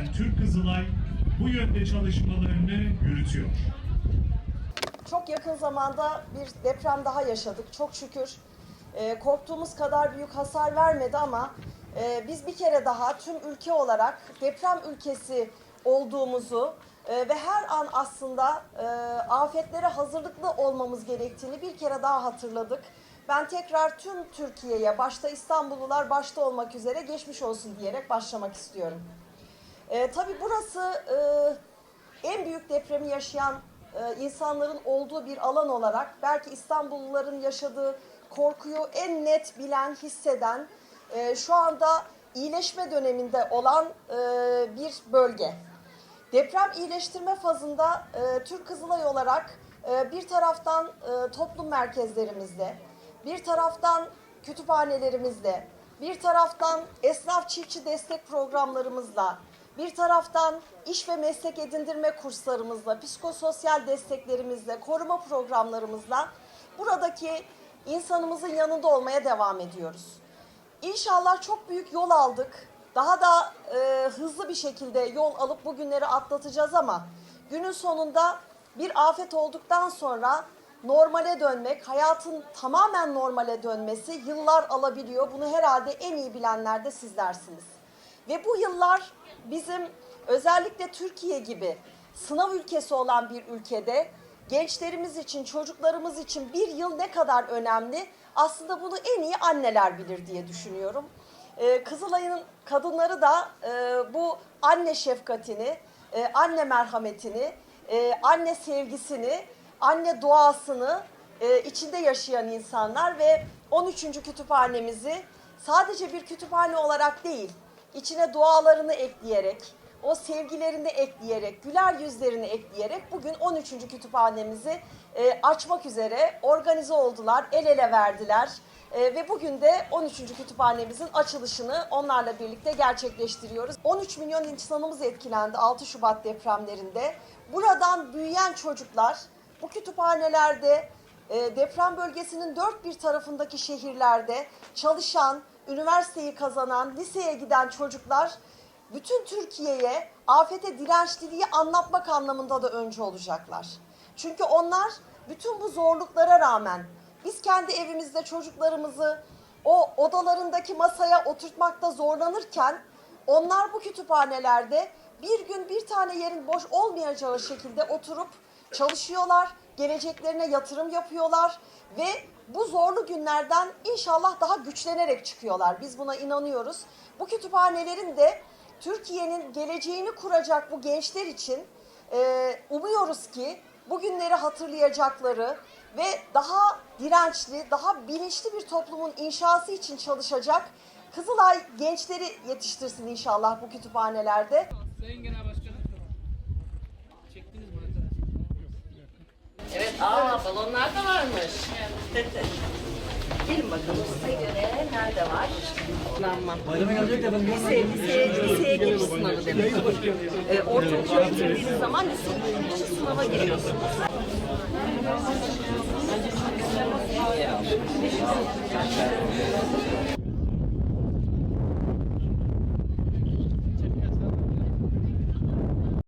eden Türk Kızılay bu yönde çalışmalarını yürütüyor. Çok yakın zamanda bir deprem daha yaşadık. Çok şükür e, korktuğumuz kadar büyük hasar vermedi ama e, biz bir kere daha tüm ülke olarak deprem ülkesi olduğumuzu e, ve her an aslında e, afetlere hazırlıklı olmamız gerektiğini bir kere daha hatırladık. Ben tekrar tüm Türkiye'ye, başta İstanbullular başta olmak üzere geçmiş olsun diyerek başlamak istiyorum. E, tabii burası e, en büyük depremi yaşayan e, insanların olduğu bir alan olarak belki İstanbulluların yaşadığı korkuyu en net bilen, hisseden, e, şu anda iyileşme döneminde olan e, bir bölge. Deprem iyileştirme fazında e, Türk Kızılay olarak e, bir taraftan e, toplum merkezlerimizde, bir taraftan kütüphanelerimizde, bir taraftan esnaf çiftçi destek programlarımızla, bir taraftan iş ve meslek edindirme kurslarımızla, psikososyal desteklerimizle, koruma programlarımızla buradaki insanımızın yanında olmaya devam ediyoruz. İnşallah çok büyük yol aldık. Daha da e, hızlı bir şekilde yol alıp bugünleri atlatacağız ama günün sonunda bir afet olduktan sonra normale dönmek, hayatın tamamen normale dönmesi yıllar alabiliyor. Bunu herhalde en iyi bilenler de sizlersiniz. Ve bu yıllar bizim özellikle Türkiye gibi sınav ülkesi olan bir ülkede gençlerimiz için, çocuklarımız için bir yıl ne kadar önemli aslında bunu en iyi anneler bilir diye düşünüyorum. Ee, Kızılay'ın kadınları da e, bu anne şefkatini, e, anne merhametini, e, anne sevgisini, anne duasını e, içinde yaşayan insanlar ve 13. kütüphanemizi sadece bir kütüphane olarak değil, içine dualarını ekleyerek, o sevgilerini ekleyerek, güler yüzlerini ekleyerek bugün 13. kütüphanemizi e, açmak üzere organize oldular, el ele verdiler. E, ve bugün de 13. kütüphanemizin açılışını onlarla birlikte gerçekleştiriyoruz. 13 milyon insanımız etkilendi 6 Şubat depremlerinde. Buradan büyüyen çocuklar bu kütüphanelerde e, deprem bölgesinin dört bir tarafındaki şehirlerde çalışan, üniversiteyi kazanan, liseye giden çocuklar bütün Türkiye'ye afete dirençliliği anlatmak anlamında da önce olacaklar. Çünkü onlar bütün bu zorluklara rağmen biz kendi evimizde çocuklarımızı o odalarındaki masaya oturtmakta zorlanırken onlar bu kütüphanelerde bir gün bir tane yerin boş olmayacağı şekilde oturup çalışıyorlar, geleceklerine yatırım yapıyorlar ve bu zorlu günlerden inşallah daha güçlenerek çıkıyorlar. Biz buna inanıyoruz. Bu kütüphanelerin de Türkiye'nin geleceğini kuracak bu gençler için e, umuyoruz ki bugünleri hatırlayacakları ve daha dirençli, daha bilinçli bir toplumun inşası için çalışacak Kızılay gençleri yetiştirsin inşallah bu kütüphanelerde. Sayın Genel Başkanım. Aa balonlar da varmış. Gelin bakalım size göre nerede var? Kullanmam. Lise, liseye, liseye giriş sınavı demek. Ee, ortaokula bitirdiğiniz zaman lise giriş sınava giriyorsunuz.